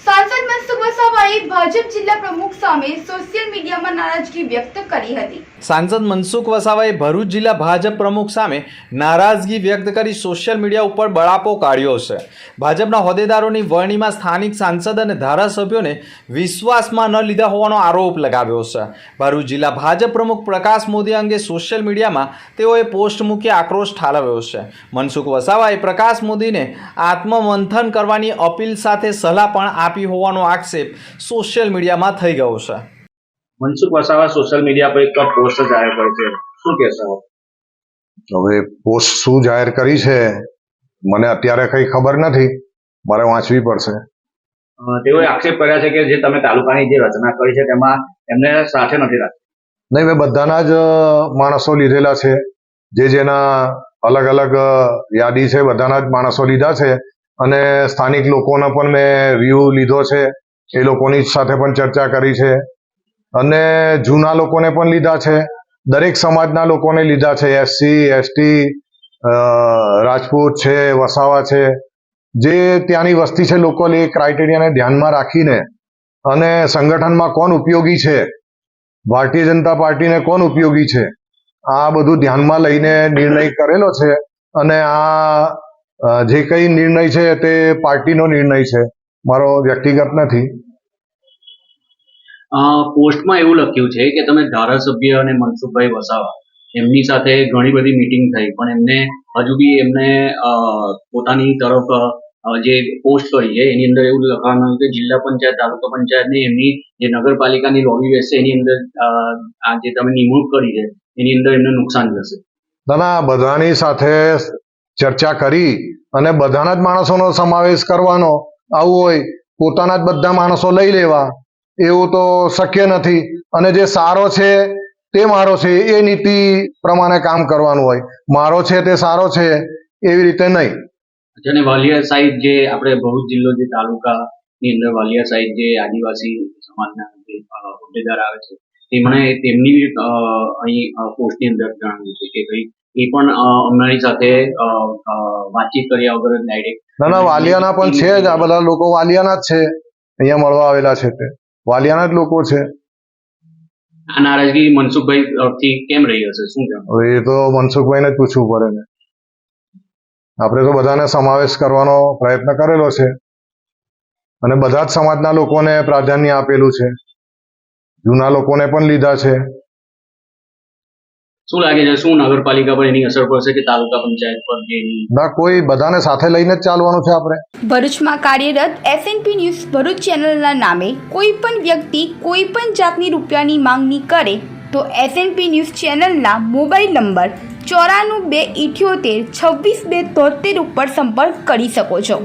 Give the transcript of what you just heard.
સાંસદ મનસુખ વસાવાએ ભાજપ જિલ્લા પ્રમુખ સામે સોશિયલ મીડિયામાં નારાજગી વ્યક્ત કરી હતી. સાંસદ મનસુખ વસાવાએ ભરૂચ જિલ્લા ભાજપ પ્રમુખ સામે નારાજગી વ્યક્ત કરી સોશિયલ મીડિયા ઉપર બળાપો કાઢ્યો છે. ભાજપના હોદ્દેદારોની વરણીમાં સ્થાનિક સાંસદ અને ધારાસભ્યોને વિશ્વાસમાં ન લીધા હોવાનો આરોપ લગાવ્યો છે. ભરૂચ જિલ્લા ભાજપ પ્રમુખ પ્રકાશ મોદી અંગે સોશિયલ મીડિયામાં તેઓએ પોસ્ટ મૂકી આક્રોશ ઠાલવ્યો છે. મનસુખ વસાવાએ પ્રકાશ મોદીને આત્મમંથન કરવાની અપીલ સાથે સલાહ પણ આપી હોવાનો આક્ષેપ સોશિયલ મીડિયામાં થઈ ગયો છે. મનસુખ વસાવા સોશિયલ મીડિયા પર એક પોસ્ટ જાહેર કરી છે. શું કહેશો? હવે પોસ્ટ શું જાહેર કરી છે મને અત્યારે કઈ ખબર નથી. મારે વાંચવી પડશે. તેઓએ આક્ષેપ કર્યા છે કે જે તમે તાલુકાની જે રચના કરી છે તેમાં એમને સાથે નથી રાખી. નહીં મેં બધાના જ માણસો લીધેલા છે. જે જેના અલગ અલગ યાદી છે બધાના જ માણસો લીધા છે. અને સ્થાનિક લોકોનો પણ મેં વ્યૂ લીધો છે. એ લોકોની સાથે પણ ચર્ચા કરી છે. અને જૂના લોકોને પણ લીધા છે. દરેક સમાજના લોકોને લીધા છે. એસસી, એસટી રાજપૂત છે, વસાવા છે. જે ત્યાંની વસ્તી છે લોકલ એ ક્રાઇટેરિયાને ધ્યાનમાં રાખીને અને સંગઠનમાં કોણ ઉપયોગી છે? ભારતીય જનતા પાર્ટીને કોણ ઉપયોગી છે? આ બધું ધ્યાનમાં લઈને નિર્ણય કરેલો છે. અને આ જે કઈ નિર્ણય છે તે પાર્ટીનો નિર્ણય છે. મારો વ્યક્તિગત નથી. પોસ્ટમાં એવું લખ્યું છે કે તમે ધારાસભ્ય અને મનસુખભાઈ વસાવા એમની સાથે ઘણી બધી મીટિંગ થઈ પણ એમને હજુ બી એમને પોતાની તરફ જે પોસ્ટ કરી છે એની અંદર એવું લખવાનું આવ્યું કે જિલ્લા પંચાયત તાલુકા પંચાયતની એમની જે નગરપાલિકાની લોબી રહેશે એની અંદર આ જે તમે નિમણૂક કરી છે એની અંદર એમને નુકસાન જશે ના ના બધાની સાથે ચર્ચા કરી અને બધાના જ માણસોનો સમાવેશ કરવાનો. આવું હોય, પોતાના જ બધા માણસો લઈ લેવા. એવું તો શક્ય નથી. અને જે સારો છે તે મારો છે, એ નીતિ પ્રમાણે કામ કરવાનું હોય. મારો છે તે સારો છે, એવી રીતે નહીં. અને વાલિયા સાહિબ જે આપણે ભરૂચ જિલ્લો જે તાલુકાની અંદર વાલિયા સાહિબ જે આદિવાસી સમાજના હોદ્દેદાર આવે છે, તેમણે તેમની અહીં પોસ્ટની અંદર જણાવ્યું છે કે ભાઈ એ પણ અમારી સાથે વાતચીત કર્યા વગર ડાયરેક્ટ ના ના વાલિયાના પણ છે જ. આ બધા લોકો વાલિયાના જ છે. અહીંયા મળવા આવેલા છે તે. વાલિયાના જ લોકો છે. આ નારાજગી મનસુખભાઈ તરફથી કેમ રહી હશે? શું હવે એ તો મનસુખભાઈને જ પૂછવું પડે ને. આપણે તો બધાને સમાવેશ કરવાનો પ્રયત્ન કરેલો છે. અને બધા જ સમાજના લોકોને પ્રાધાન્ય આપેલું છે. જૂના લોકોને પણ લીધા છે. શું લાગે છે? શું નગરપાલિકા પર એની અસર પડશે કે તાલુકા પંચાયત પર ના કોઈ બધાને સાથે લઈને જ ચાલવાનું છે આપણે. ભરૂચમાં કાર્યરત એસએનપી ન્યૂઝ ભરૂચ ચેનલના નામે કોઈ પણ વ્યક્તિ કોઈ પણ જાતની રૂપિયાની માંગણી કરે તો એસએનપી ન્યૂઝ ચેનલના મોબાઈલ નંબર ચોરાણું બે ઇઠ્યોતેર છવ્વીસ બે તોતેર ઉપર સંપર્ક કરી શકો છો.